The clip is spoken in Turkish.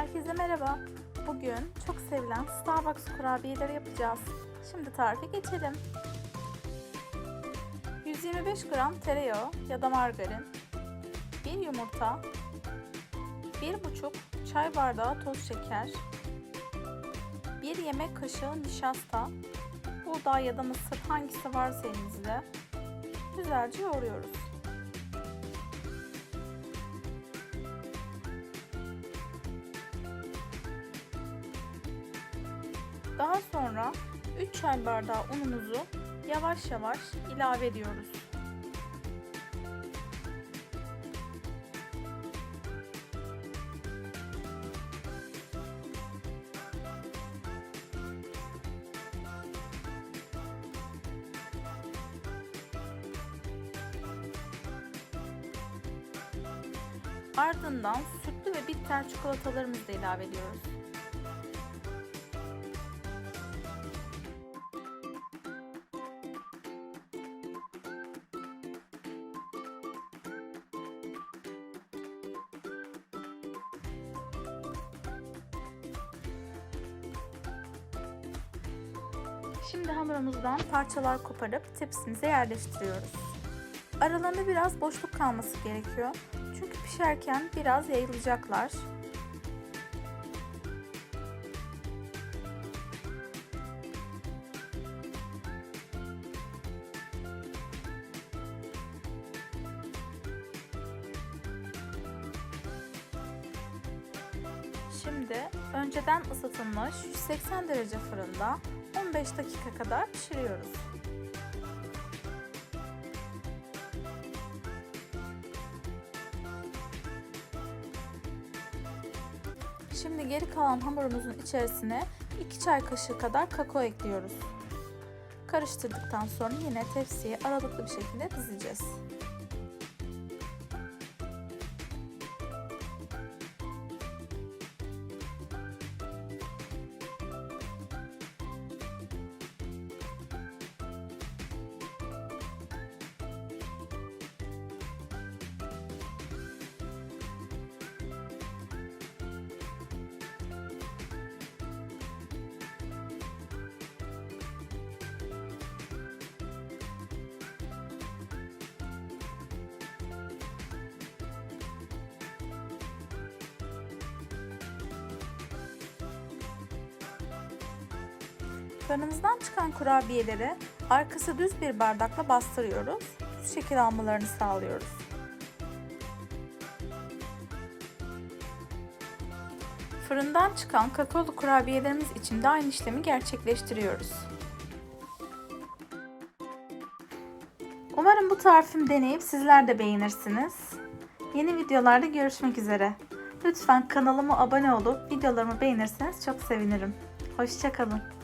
Herkese merhaba. Bugün çok sevilen Starbucks kurabiyeleri yapacağız. Şimdi tarife geçelim. 125 gram tereyağı ya da margarin, 1 yumurta, 1,5 çay bardağı toz şeker, 1 yemek kaşığı nişasta, buğday ya da mısır hangisi varsa elinizde güzelce yoğuruyoruz. Daha sonra 3 çay bardağı unumuzu yavaş yavaş ilave ediyoruz. Ardından sütlü ve bitter çikolatalarımızı da ilave ediyoruz. Şimdi hamurumuzdan parçalar koparıp tepsimize yerleştiriyoruz. Aralarında biraz boşluk kalması gerekiyor. Çünkü pişerken biraz yayılacaklar. Şimdi önceden ısıtılmış 180 derece fırında 15 dakika kadar pişiriyoruz. Şimdi geri kalan hamurumuzun içerisine 2 çay kaşığı kadar kakao ekliyoruz. Karıştırdıktan sonra yine tepsiye aralıklı bir şekilde dizeceğiz. Fırınımızdan çıkan kurabiyeleri arkası düz bir bardakla bastırıyoruz. Düz şekil almalarını sağlıyoruz. Fırından çıkan kakaolu kurabiyelerimiz için de aynı işlemi gerçekleştiriyoruz. Umarım bu tarifimi deneyip sizler de beğenirsiniz. Yeni videolarda görüşmek üzere. Lütfen kanalıma abone olup videolarımı beğenirseniz çok sevinirim. Hoşçakalın.